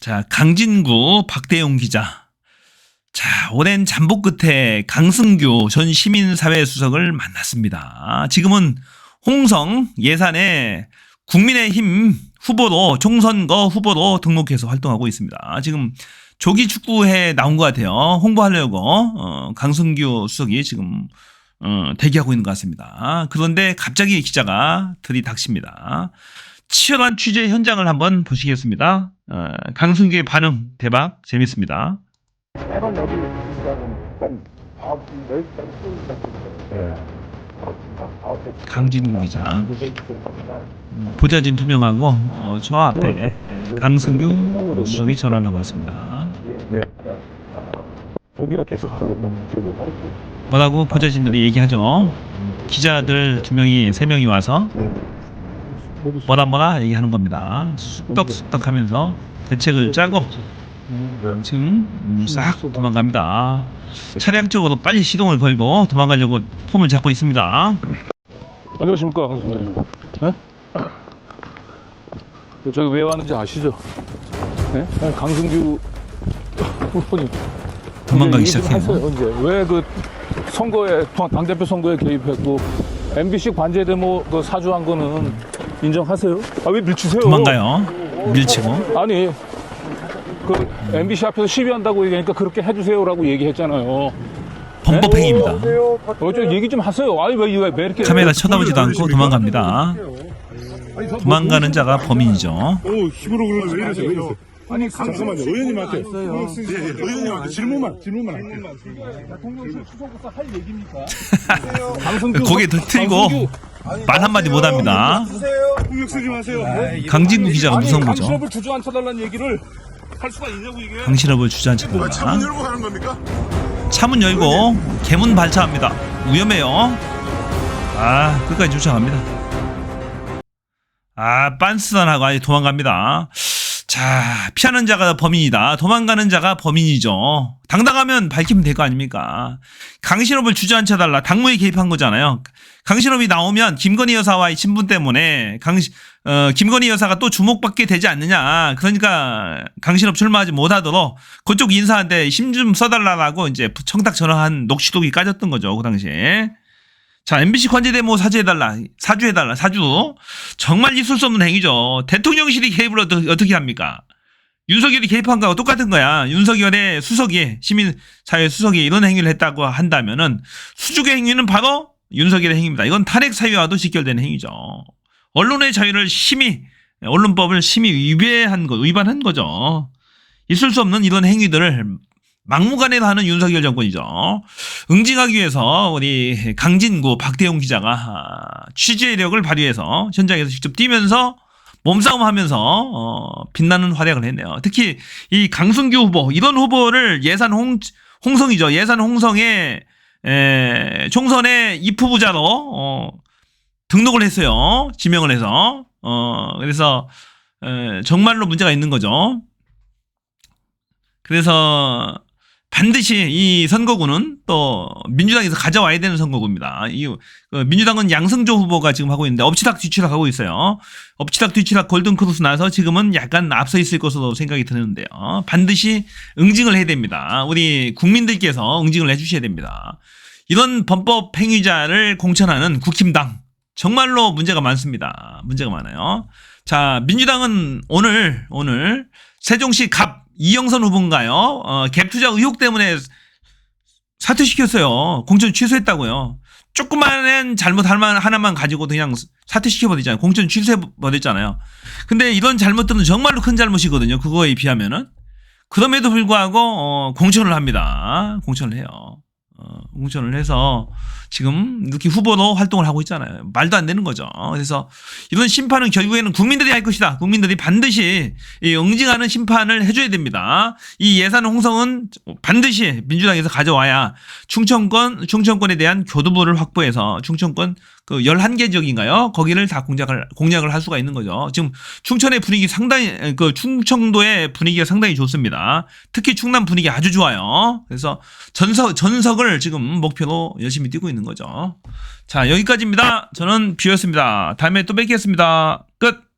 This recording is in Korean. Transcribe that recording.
자, 강진구 박대용 기자. 자, 오랜 잠복 끝에 강승규 전 시민사회 수석을 만났습니다. 지금은 홍성 예산에 국민의힘 후보로 총선거 후보로 등록해서 활동하고 있습니다. 지금 조기 축구에 나온 것 같아요. 홍보하려고 어, 강승규 수석이 지금 어, 대기하고 있는 것 같습니다. 그런데 갑자기 기자가 들이닥칩니다. 치열한 취재 현장을 한번 보시겠습니다. 어, 강승규의 반응 대박 재밌습니다. 여기 아홉 열 예. 강진구 기자 음, 보좌진 두 명하고 어, 저 앞에 강승규 수석이 전화를 왔습니다. 네. 여기가 계속 지금 뭐라고 보좌진들이 얘기하죠. 지자들 두 명이 세 명이 와서 뭐라 뭐라 얘기하는 겁니다. 쑥덕쑥덕 하면서 대책을 짜고 지금 음, 싹 도망갑니다. 차량 쪽으로 빨리 시동을 걸고 도망가려고 폼을 잡고 있습니다. 안녕하십니까 강수님. 네? 저기 왜 왔는지 아시죠? 네? 아니, 강승규 후보님. 도망가기 이제 얘기 좀 시작해요. 하세요, 이제 왜 그 선거에 당 대표 선거에 개입했고 MBC 관제 데모 그 사주한 거는 인정하세요? 아 왜 밀치세요? 도망가요. 밀치고 아니 그 MBC 앞에서 시위한다고 얘기하니까 그렇게 해주세요라고 얘기했잖아요. 범법행위입니다. 어, 저 얘기 좀 하세요. 아니 왜, 왜, 왜 이렇게 카메라 쳐다보지도 않고 도망갑니다. 도망가는 자가 범인이죠. 오, 힘으로 그러지 왜 이러세요? 왜 이러세요? 아니, 잠깐만요. 의원님한테. 예, 예, 의원님한테 질문만, 질문만 할게요. 대통령실 수석으로서 할 얘기입니까? 강승규 고개 더 틀고 말 한마디 못합니다. 공격 쓰지 마세요. 강진구 기자가 무서운 거죠. 강신업을 주저앉혀달라는 얘기를 할 수가 있냐고 이게 강신업을 주저앉힙니다. 창문 열고 가는 겁니까? 차문 열고 개문 발차합니다. 위험해요. 아 끝까지 쫓아갑니다. 아 빤스단하고 아예 도망갑니다. 자 피하는 자가 범인이다. 도망가는 자가 범인이죠. 당당하면 밝히면 될 거 아닙니까? 강신업을 주저앉혀 달라. 당무에 개입한 거잖아요. 강신업이 나오면 김건희 여사와의 친분 때문에 강 어, 김건희 여사가 또 주목받게 되지 않느냐. 그러니까 강신업 출마하지 못하도록 그쪽 인사한테 힘 좀 써달라고 이제 청탁 전화한 녹취록이 까졌던 거죠. 그 당시에. 자, MBC 관제대모 사주해달라. 사주해달라. 사주. 정말 있을 수 없는 행위죠. 대통령실이 개입을 어떻게 합니까? 윤석열이 개입한 거하고 똑같은 거야. 윤석열의 수석이, 시민사회 수석이 이런 행위를 했다고 한다면은 수직의 행위는 바로 윤석열의 행위입니다. 이건 탄핵 사유와도 직결되는 행위죠. 언론의 자유를 심히, 언론법을 심히 위배한 거, 위반한 거죠. 있을 수 없는 이런 행위들을 막무가내로 하는 윤석열 정권이죠. 응징하기 위해서 우리 강진구 박대용 기자가 아, 취재력을 발휘해서 현장에서 직접 뛰면서 몸싸움 하면서 어, 빛나는 활약을 했네요. 특히 이 강승규 후보 이런 후보를 예산 홍 홍성이죠. 예산 홍성의 에, 총선의 입후보자로 어, 등록을 했어요. 지명을 해서 어, 그래서 에, 정말로 문제가 있는 거죠. 그래서 반드시 이 선거구는 또 민주당에서 가져와야 되는 선거구입니다. 이그 민주당은 양승조 후보가 지금 하고 있는데 엎치락 뒤치락 하고 있어요. 엎치락 뒤치락 골든 크로스 나서 지금은 약간 앞서 있을 것으로 생각이 드는데요. 반드시 응징을 해야 됩니다. 우리 국민들께서 응징을 해주셔야 됩니다. 이런 범법 행위자를 공천하는 국힘당 정말로 문제가 많습니다. 문제가 많아요. 자, 민주당은 오늘 오늘 세종시 갑 이영선 후보인가요? 어, 갭 투자 의혹 때문에 사퇴시켰어요. 공천 취소했다고요. 조그마한 잘못 하나만, 하나만 가지고 그냥 사퇴시켜버리잖아요. 공천 취소해버렸잖아요. 근데 이런 잘못들은 정말로 큰 잘못이거든요. 그거에 비하면은. 그럼에도 불구하고, 어, 공천을 합니다. 공천을 해요. 어, 공천을 해서 지금 이렇게 후보로 활동을 하고 있잖아요. 말도 안 되는 거죠. 그래서 이런 심판은 결국에는 국민들이 할 것이다. 국민들이 반드시 이 응징하는 심판을 해줘야 됩니다. 이 예산 홍성은 반드시 민주당에서 가져와야 충청권, 충청권에 대한 교두보를 확보해서 충청권 그 11개 지역인가요? 거기를 다 공략을, 공략을 할 수가 있는 거죠. 지금 충천의 분위기 상당히, 그 충청도의 분위기가 상당히 좋습니다. 특히 충남 분위기 아주 좋아요. 그래서 전석, 전석을 지금 목표로 열심히 뛰고 있는 거죠. 자, 여기까지입니다. 저는 비였습니다. 다음에 또 뵙겠습니다. 끝!